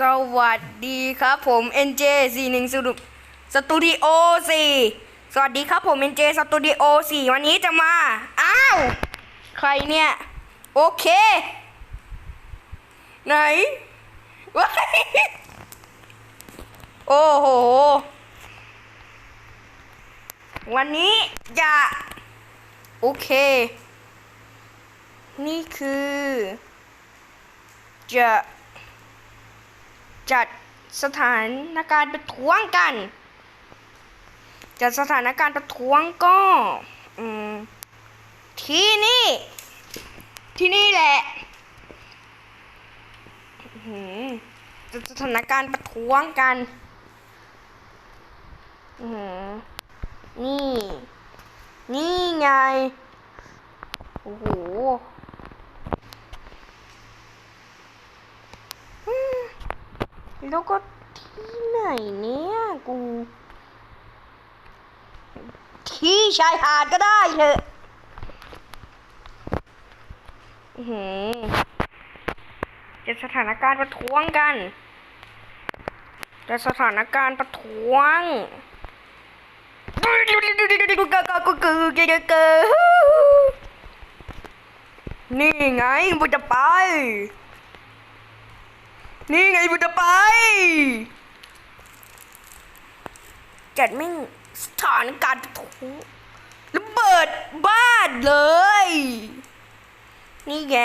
สวัสดีครับผม NJ 4 1สรุปสตูดิโอ4สวัสดีครับผม NJ สตูดิโอ4วันนี้จะมา อ้าว ใครเนี่ย โอเค ไหนว้ายโอ้โห วันนี้จะ โอเค นี่คือ จะ จัดสถานการณ์ประท้วงกัน จัดสถานการณ์ประท้วงก็ที่นี่ ที่นี่แหละจัดสถานการณ์ประท้วงกันนี่ นี่ไง โอ้โห อืม แล้วก็ที่ไหนเนี่ยกู ที่ชายหาดก็ได้เถอะอื้อหือจะสถานการณ์ประท้วงกัน จะสถานการณ์ประท้วงนี่ไงบุจะไป นี่ไงบุจะไป จัดไม่งสถานการณ์ทุระเบิดบ้านเลย นี่ไง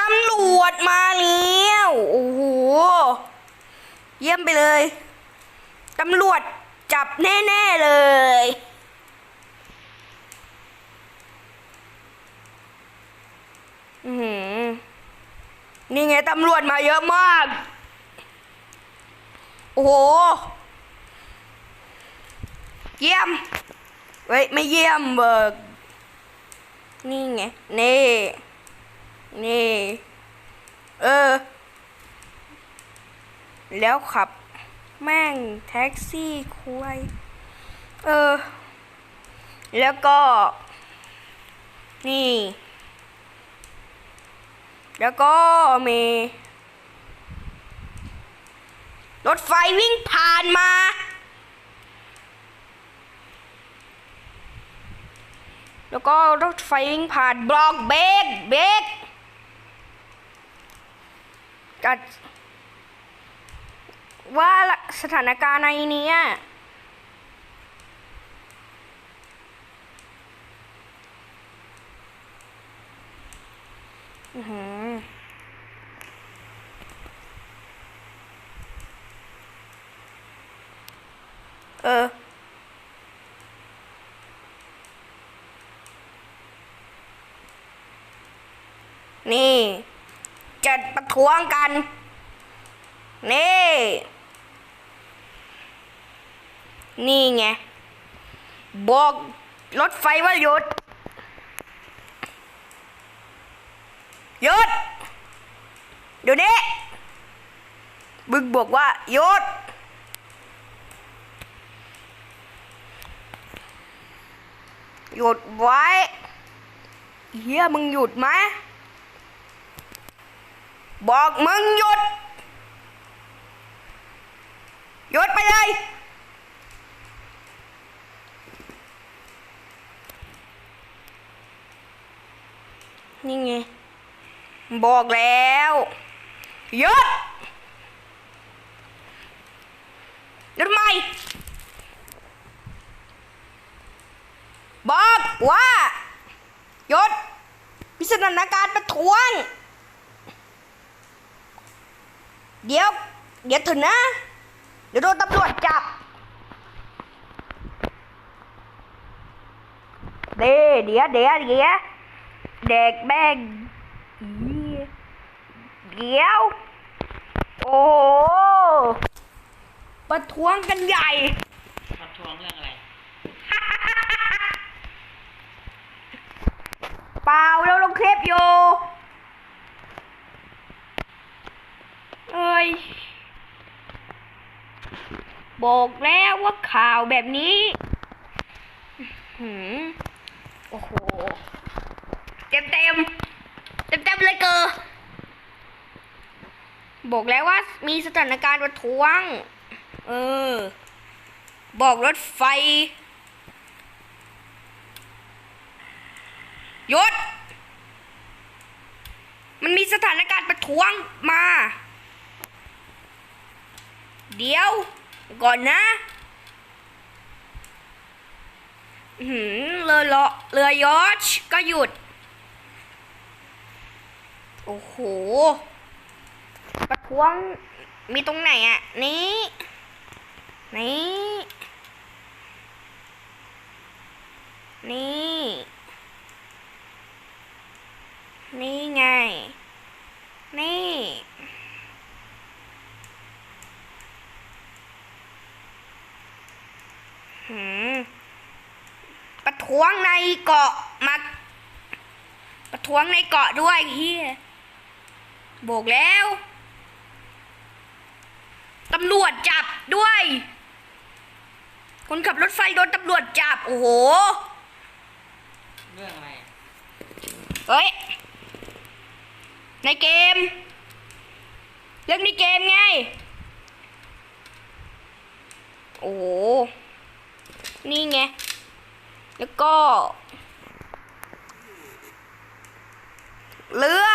ตำรวจมาแล้วโอ้โห เยี่ยมไปเลย ตำรวจจับแน่ ๆ เลย อือหือ นี่ไงตำรวจมาเยอะมาก โอ้โห เยี่ยม เฮ้ย ไม่เยี่ยมเบิก นี่ไง นี่ นี่ เออ แล้วขับ แม่งแท็กซี่คุยเออ แล้วก็ นี่ แล้วก็มีรถไฟวิ่งผ่านมา แล้วก็รถไฟวิ่งผ่านบล็อกเบรกเบรกกัดว่าสถานการณ์ในนี้ อือหือเออ นี่จะประท้วงกัน นี่ นี่ไง บอกรถไฟว่าหยุด หยุด เดี๋ยวนี้บึกบอกว่าหยุดหยุดไว้เฮียมึงหยุดไหมบอกมึงหยุดหยุดไปเลยนี่ไงบอกแล้ว หยุดหยุดทำไมบอกว่าหยุดพิสถานการณ์ประท้วง เดี๋ยว เดี๋ยวถึงนะ เดี๋ยวโดนตำรวจจับเดี๋ยวเดี๋ยวเดี๋ยวเดี๋ยวเด็กแม่ง เดี๋ยว โอ้โหประท้วงกันใหญ่ ประท้วงเรื่องอะไร เปล่าเราลงคลิปอยู่ เอ้ย บอกแล้วว่าข่าวแบบนี้อื้อหือโอ้โห เต็มเต็มเต็มเต็มๆเลยเกอ บอกแล้วว่ามีสถานการณ์ประท้วง เออ บอกรถไฟหยุดมันมีสถานการณ์ประท้วงมา เดี๋ยว ก่อนนะหือเรือเลาะเรือยอชก็หยุด โอ้โห ประท้วงมีตรงไหนอะ นี่นี่นี่ นี่ไง นี่ หืม ประท้วงในเกาะมาประท้วงในเกาะด้วยเฮียโบกแล้ว ตำรวจจับด้วย คนขับรถไฟโดนตำรวจจับ โอ้โห เรื่องอะไรเฮ้ย ในเกม เรื่องในเกมไง โอ้โห นี่ไง แล้วก็ เรือ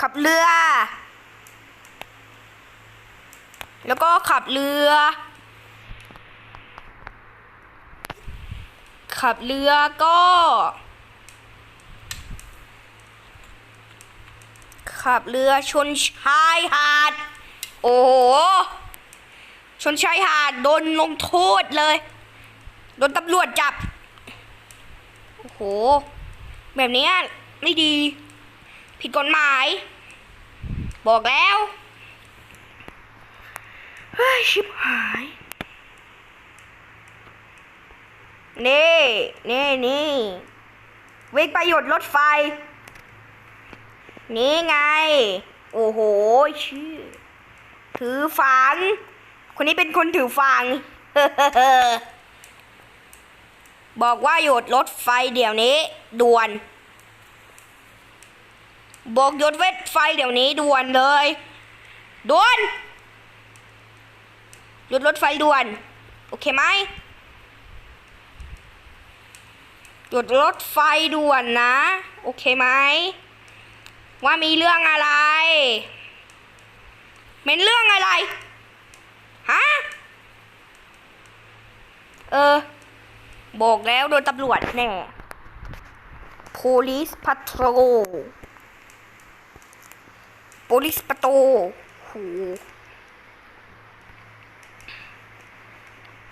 ขับเรือ แล้วก็ขับเรือ ขับเรือก็ ขับเรือชนชายหาด โอ้โห ชนชายหาดโดนลงโทษเลย โดนตำรวจจับ โอ้โห แบบนี้ไม่ดี ผิดกฎหมาย บอกแล้ว ฮ้ยชิบหาย นี่นี่นี่วิ่งไปหยุดรถไฟ นี่ไง โอ้โหชื่อถือฝังคนนี้เป็นคนถือฝังบอกว่าหยุดรถไฟเดี๋ยวนี้ ด่วน บอกหยุดเวทไฟเดี๋ยวนี้ด่วนเลย ด่วน หยุดรถไฟด่วน โอเคไหมหยุดรถไฟด่วนนะ โอเคไหมว่ามีเรื่องอะไรเป็นเรื่องอะไรฮะเออบอกแล้วโดนตำรวจแน่ police patrol police patrol โห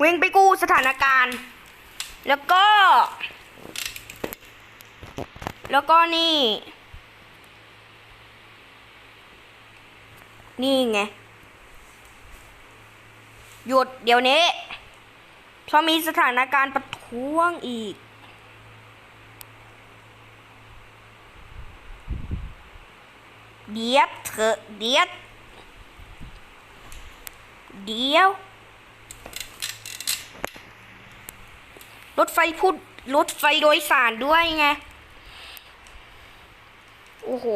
วิ่งไปกู้สถานการณ์ แล้วก็ แล้วก็นี่ นี่ไง หยุดเดี๋ยวนี้ เพราะมีสถานการณ์ประท้วงอีก เดี๋ยวเถอะเดี๋ยวเดี๋ยว รถไฟพูดรถไฟโดยสารด้วยไง โอ้โห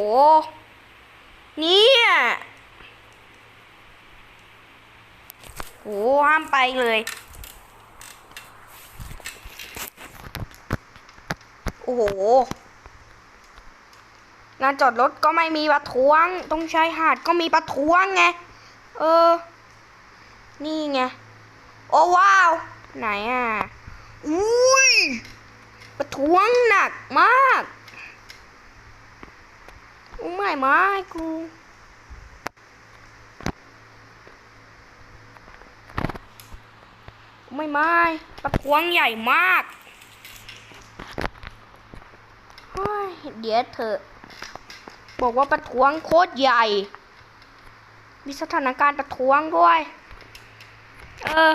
นี่ยโหห้ามไปเลย โอ้โหลานจอดรถก็ไม่มีประท้วง ตรงชายหาดก็มีประท้วงไง เออ นี่ไง โอ้ว้าว ไหนอะ ประท้วงหนักมากโอ้ไม่ไม่กูไม่ไม่ปะท้วงใหญ่มากเฮ้ยเดี๋ยวเถอะบอกว่าประท้วงโคตรใหญ่ มีสถานการณ์ประท้วงด้วย เออ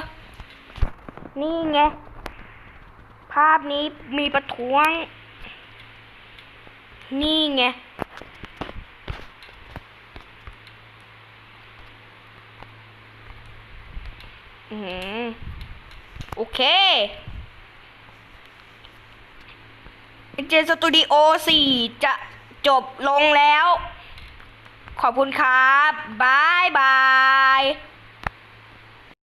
นี่ไงาพนี้มีประท้วง นี่ไง อืมโอเคเจสตูดิโอสี่จะจบลงแล้ว ขอบคุณครับบายบาย